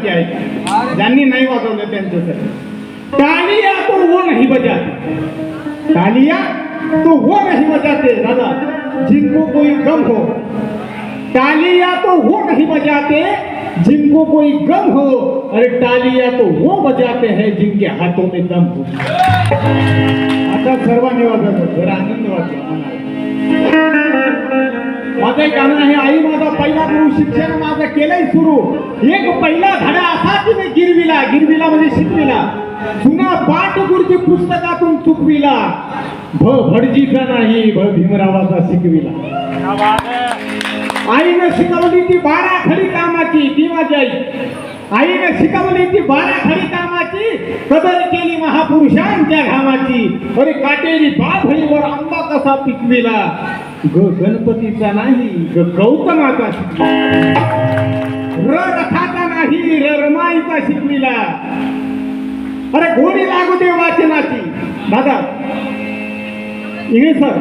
प्रकारचे आहेत ज्यांनी नाही वाजवलं त्यांच्यासाठी. टालिया तो वो नहीं बजाते. टालिया तो वो नहीं बजाते, दादा. जिनको कोई गम हो. तालिया तो वो नहीं बजाते, जिनको कोई गम हो. अरे, तालिया तो वो बजाते हैं जिनके हाथों में दम हो. आता सर्वांनी वाजवतो आनंद. माझं एक गाणं आहे आई माझा पहिला गुरु शिक्षण माझं केलंय सुरू. एक पहिला धडा असा की मी गिरविला गिरविला म्हणजे शिकविला. जुना पाठ पुस्तकातून चुकविला. भ भटजीचा नाही भ भीमरावाचा शिकविला. आईनं शिकवली ती बारा खडी कामाची ती माझी आई. आईनं शिकवली ती बारा खडी कामाची कदर केली महापुरुषांच्या घामाची. अरे काटेरी बाभळीवर आंबा कसा पिकविला. ग गणपतीचा नाही ग गौतमाचा. शिकला रथाचा नाही र रमाईचा शिकविला. अरे गोडी लागू दे वाचनाची. दादा इंग्लिश सर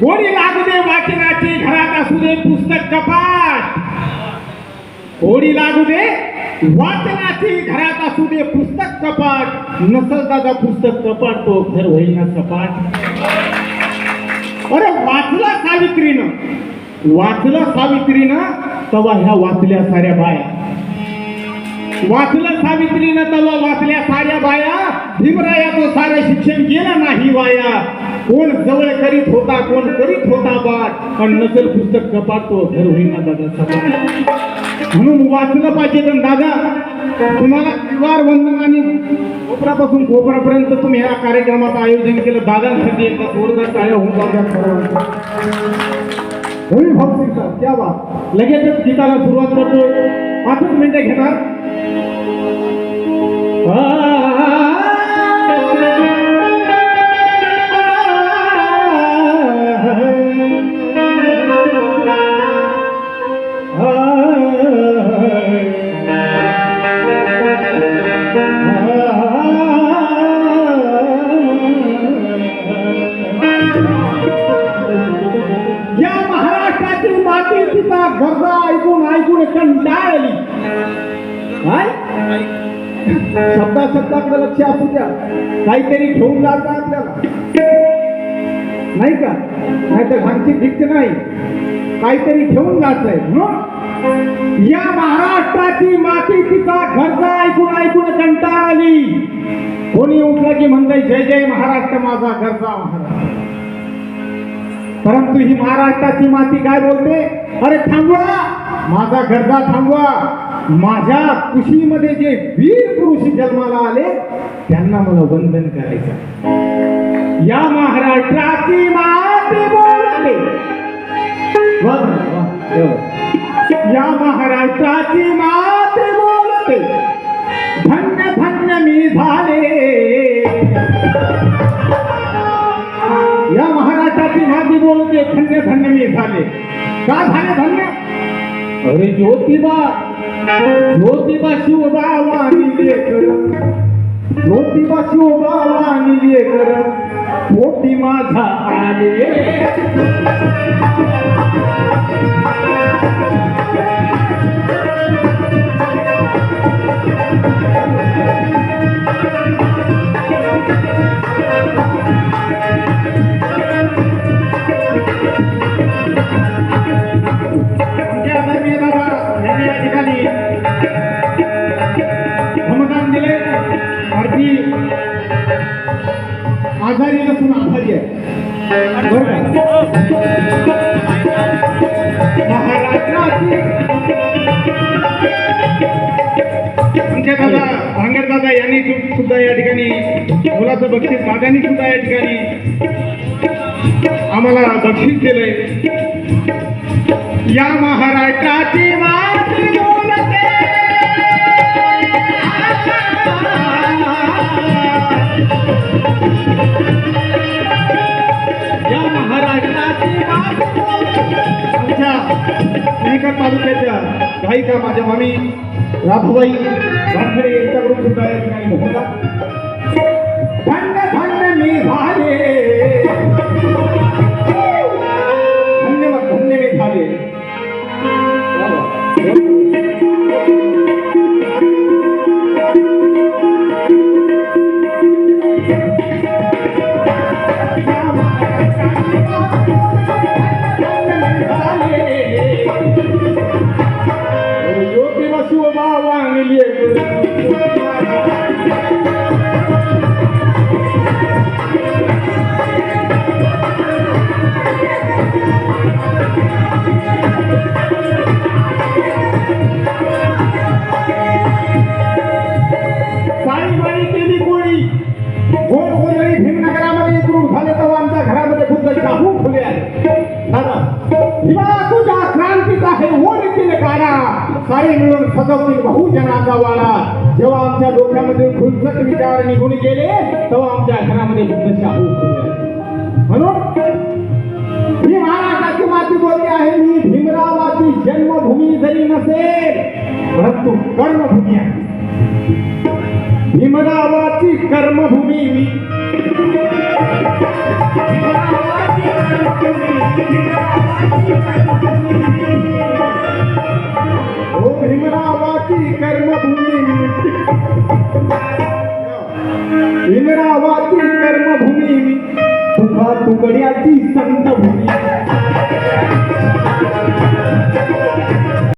गोडी लागू दे वाचनाची घरात असू दे पुस्तक कपाट. गोडी लागू दे वाचनाची घरात असू दे पुस्तक कपाट. नसल दादा पुस्तक कपाट तो घर होईल ना सपाट. अरे वाचला सावित्रीनं. वाचलं सावित्रीनं तवा ह्या वाचल्या साऱ्या बाया. वाचलं सावित्रीनं तवा वाचल्या साऱ्या बाया. भीमरायाचं सारं शिक्षण केलं नाही वाया. कोण जवळ करीत होता कोण करीत होता बाट पण नसेल पुस्तक कपाट तो घर होईना दादा सपाट म्हणून वाचलं पाहिजे तर दादा. तुम्हाला विवार वंदन आणि कोपरापासून कोपरापर्यंत तुम्ही ह्या कार्यक्रमाचं आयोजन केलं. दादांसाठी एकदा जोरदार टाळ्या होऊन जाऊ द्या होईल भाऊ सर लगेचच गीताला सुरुवात करतो. पाचच मिनिटं घेणार. महाराष्ट्राची तिचा गरजा ऐकून ऐकून कंटाळली काय? शब्दा शब्दाकडे लक्ष असू द्या. काहीतरी घेऊन जायचं आपल्याला. नाही का? नाही तर घांची भिक्त नाही. काहीतरी घेऊन जायचंय म्हणून या महाराष्ट्राची माती तिचा घरचा ऐकून ऐकून कंटाळ आली. कोणी उठलं की म्हणतंय जय जय महाराष्ट्र माझा घरचा महाराष्ट्र. परंतु ही महाराष्ट्राची माती काय बोलते? अरे थांबवा! माझा गरजा थांबवा. माझ्या कुशीमध्ये जे वीर पुरुष जन्माला आले त्यांना मला वंदन करायचं या महाराष्ट्राची माती बोलते या महाराष्ट्राची माती बोलते धन्य धन्य मी झाले. या महाराष्ट्राची माती बोलते धन्य धन्य मी झाले. का झाले. धन्य अरे ज्योतिबा ज्योतिबा शिवबाबा निले कर. ज्योतिबा शिवबाबा निले कर. पोटी माझा आले Thank you. आभारी नसून आभारी आहे. बरं दादा भांगर दादा यांनी सुद्धा या ठिकाणी मुलाचं बक्षीस दादांनी सुद्धा या ठिकाणी आम्हाला बक्षीस दिलंय या महाराज गायिका माझ्या मामी राधुबाई वाटखरे यांच्याकडून सुद्धा या ठिकाणी धन्य धन्य मी झाले धन्य धन्य मी झाले Thank you. साईबाई काही मिळून सजवतील बहुजनाचा वाडा जेव्हा आमच्या डोक्यामध्ये खुलसट विचार निघून गेले तेव्हा आमच्या घरामध्ये खुद्द शाहू म्हणून मी महाराष्ट्राची माती बोलते आहे मी भीमरावाची जन्मभूमी जरी नसेल परंतु कर्मभूमी आहे. भीमरावाची कर्मभूमी मी. ओ तुकड्याची संत भूमी.